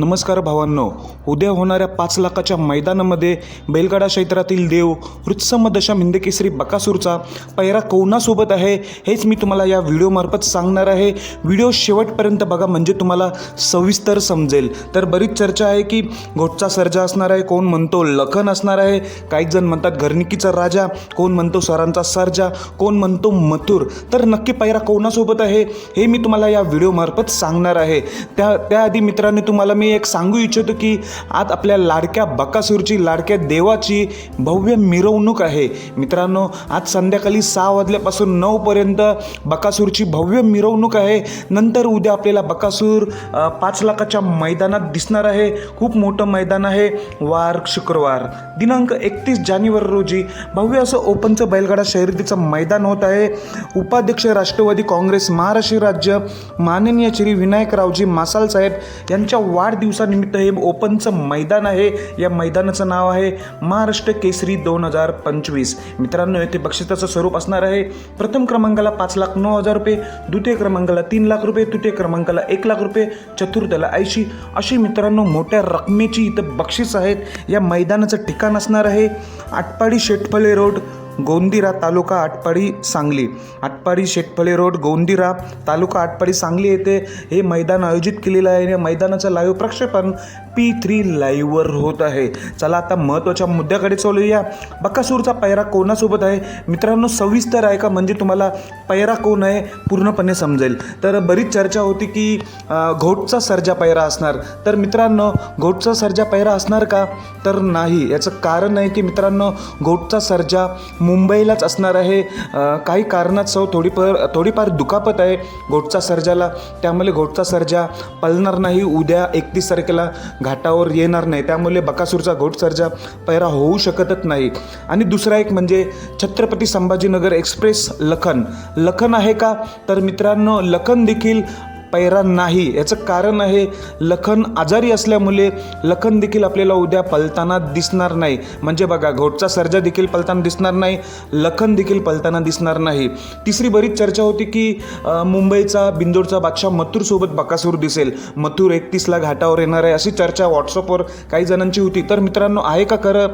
नमस्कार भावांनो. उद्या होणाऱ्या पाच लाखाच्या मैदानामध्ये बैलगाडा क्षेत्रातील देव वृत्सम दशा हिंदकेसरी बकासूरचा पैरा कोणासोबत आहे हेच मी तुम्हाला या व्हिडिओमार्फत सांगणार आहे. व्हिडिओ शेवटपर्यंत बघा म्हणजे तुम्हाला सविस्तर समजेल. तर बरीच चर्चा आहे की घोटचा सर्जा असणार आहे कोण म्हणतो लखन असणार आहे काही जण म्हणतात घरनिकीचा राजा कोण म्हणतो सरांचा सर्जा कोण म्हणतो मथुर. तर नक्की पैरा कोणासोबत आहे हे मी तुम्हाला या व्हिडिओमार्फत सांगणार आहे. त्या त्याआधी मित्रांनी तुम्हाला मी मी एक सांगू इच्छितो की आज आपल्या लाडक्या बकासूरची लाडक्या देवाची भव्य मिरवणूक आहे. मित्रांनो आज संध्याकाळी सहा वाजल्यापासून नऊपर्यंत बकासूरची भव्य मिरवणूक आहे. नंतर उद्या आपल्याला बकासूर पाच लाखाच्या मैदानात दिसणार आहे. खूप मोठं मैदान आहे. वार शुक्रवार. दिनांक एकतीस जानेवारी रोजी भव्य असं ओपनचं बैलगाडा शर्यतीचं मैदान होत आहे. उपाध्यक्ष राष्ट्रवादी काँग्रेस महाराष्ट्र राज्य माननीय श्री विनायकरावजी मासाल साहेब यांच्या वाढ दिवसानिमित्त हे ओपनचं मैदान आहे. या मैदानाचं नाव आहे महाराष्ट्र केसरी दोन हजार पंचवीस. मित्रांनो येथे बक्षिसाचं स्वरूप असणार आहे. प्रथम क्रमांकाला पाच लाख नऊ हजार रुपये द्वितीय क्रमांकाला तीन लाख रुपये तृतीय क्रमांकाला एक लाख रुपये चतुर्थ्याला ऐंशी. अशी मित्रांनो मोठ्या रकमेची इथं बक्षीस आहेत. या मैदानाचं ठिकाण असणार आहे आटपाडी शेटफळे रोड. गोंदिरा तालुका आटपाडी सांगली. आटपाडी शेटफळे रोड गोंदिरा तालुका आटपाडी सांगली येथे हे मैदान आयोजित केलेलं आहे. आणि या मैदानाचं लाईव्ह प्रक्षेपण पी थ्री लाईव्हवर होत आहे. चला आता महत्त्वाच्या मुद्द्याकडे चालूया. बकासूरचा पैरा कोणासोबत आहे? मित्रांनो सविस्तर आहे का? म्हणजे तुम्हाला पैरा कोण आहे? पूर्णपणे समजेल. तर बरीच चर्चा होती की घोटचा सर्जा पैरा असणार. तर मित्रांनो घोटचा सर्जा पैरा असणार का? तर नाही. याचं कारण आहे की मित्रांनो घोटचा सर्जा मुंबईलाच असणार आहे. काही कारणास्तव थोडीफार थोडीफार दुखापत आहे घोटचा सर्जाला. त्यामुळे घोटचा सर्जा पळणार नाही. उद्या एकतीस तारखेला घाटावर येणार नाही. त्यामुळे बकासूरचा घोट सर्जा पैरा होऊ शकतच नाही. आणि दुसरा एक म्हणजे छत्रपती संभाजीनगर एक्सप्रेस लखन. लखन आहे का? तर मित्रांनो लखन देखील पैरा नाही. याचं कारण आहे लखन आजारी असल्यामुळे लखन देखील आपल्याला उद्या पलताना दिसणार नाही. म्हणजे बघा घोटचा सर्जा देखील पलताना दिसणार नाही लखन देखील पलताना दिसणार नाही. तिसरी बरीच चर्चा होती की मुंबईचा बिंदोडचा बादशाह मथुरसोबत बकासूर दिसेल. मथुर एकतीसला घाटावर येणार आहे अशी चर्चा व्हॉट्सअपवर काही जणांची होती. तर मित्रांनो आहे का खरं?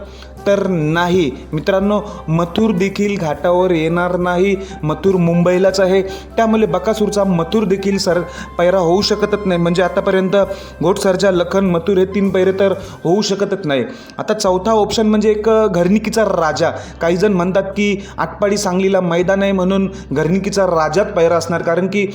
तर नाही. मित्रांनो मथुर देखील घाटावर येणार नाही. मथुर मुंबईलाच आहे. त्यामुळे बकासूरचा मथुर देखील सर पैरा होऊ शकतच नाही. म्हणजे आतापर्यंत घोटसरजा लखन मथुर हे तीन पैरे तर होऊ शकतच नाही. आता चौथा ऑप्शन म्हणजे एक घरनिकीचा राजा. काही जण म्हणतात की आटपाडी सांगलीला मैदान आहे म्हणून घरनिकीचा राजाच पैरा असणार. कारण की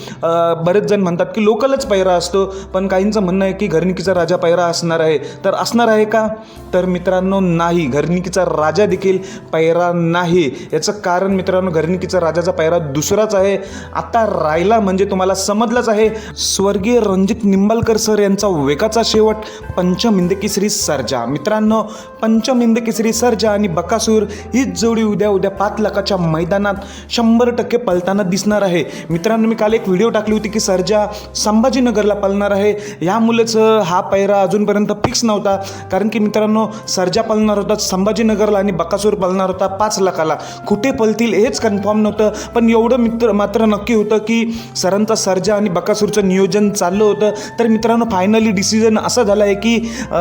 बरेच जण म्हणतात की लोकलच पैरा असतो. पण काहींचं म्हणणं आहे की घरनिकीचा राजा पैरा असणार आहे. तर असणार आहे का? तर मित्रांनो नाही. घरनिकीचा राजा देखील पैरा नाही. याचं कारण मित्रांनो घरनिकीचा राजाचा पैरा दुसराच आहे. आता राहिला म्हणजे तुम्हाला समजलंच आहे. स्वर्गीय रणजित निंबालकर सर यांचा वेगाचा शेवट पंचम हिंदकेसरी सर्जा. मित्रांनो पंचम हिंदकेसरी सर्जा आणि बकासूर हीच जोडी उद्या उद्या पाच लाखाच्या मैदानात शंभर टक्के पलताना दिसणार आहे. मित्रांनो मी काल एक व्हिडिओ टाकली होती की सर्जा संभाजीनगरला पलणार आहे. यामुळेच हा पैरा अजूनपर्यंत फिक्स नव्हता. कारण की मित्रांनो सर्जा पलणार होता संभाजीनगरला आणि बकासूर पलणार होता पाच लाखाला. कुठे पलतील हेच कन्फर्म नव्हतं. पण एवढं मित्र मात्र नक्की होतं की सरांचा सर्जा आणि बकासूर टूरचं नियोजन चाललं होतं. तर मित्रांनो फायनली डिसिजन असं झालं आहे की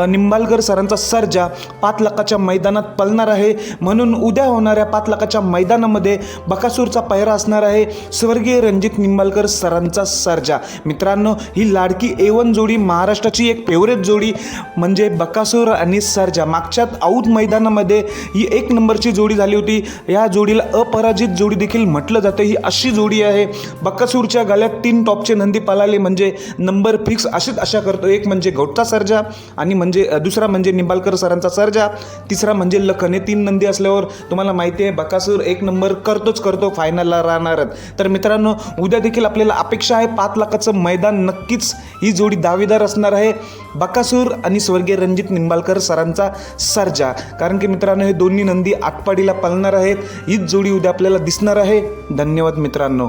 निंबालकर सरांचा सर्जा पाच लाखाच्या मैदानात पळणार आहे. म्हणून उद्या होणाऱ्या पाच लाखाच्या मैदानामध्ये बकासूरचा पहिरा असणार आहे. स्वर्गीय रणजित निंबालकर सरांचा सर्जा. मित्रांनो ही लाडकी एवन जोडी महाराष्ट्राची एक फेवरेट जोडी म्हणजे बकासूर आणि सर्जा. मागच्यात आऊत मैदानामध्ये ही एक नंबरची जोडी झाली होती. या जोडीला अपराजित जोडी देखील म्हटलं जातं. ही अशी जोडी आहे. बकासूरच्या गळ्यात तीन टॉपचे नंदी पळाले म्हणजे नंबर फिक्स अशीच आशा करतो. एक म्हणजे गौटचा सर्जा आणि म्हणजे दुसरा म्हणजे निंबालकर सरांचा सर्जा. तिसरा म्हणजे लखन हे तीन नंदी असल्यावर तुम्हाला माहिती आहे बकासूर एक नंबर करतोच करतो फायनलला राहणारच. तर मित्रांनो उद्या देखील आपल्याला अपेक्षा आहे पाच लाखाचं मैदान नक्कीच ही जोडी दावेदार असणार आहे. बकासूर आणि स्वर्गीय रणजित निंबालकर सरांचा सर्जा. कारण की मित्रांनो हे दोन्ही नंदी आटपाडीला पळणार आहेत. हीच जोडी उद्या आपल्याला दिसणार आहे. धन्यवाद मित्रांनो.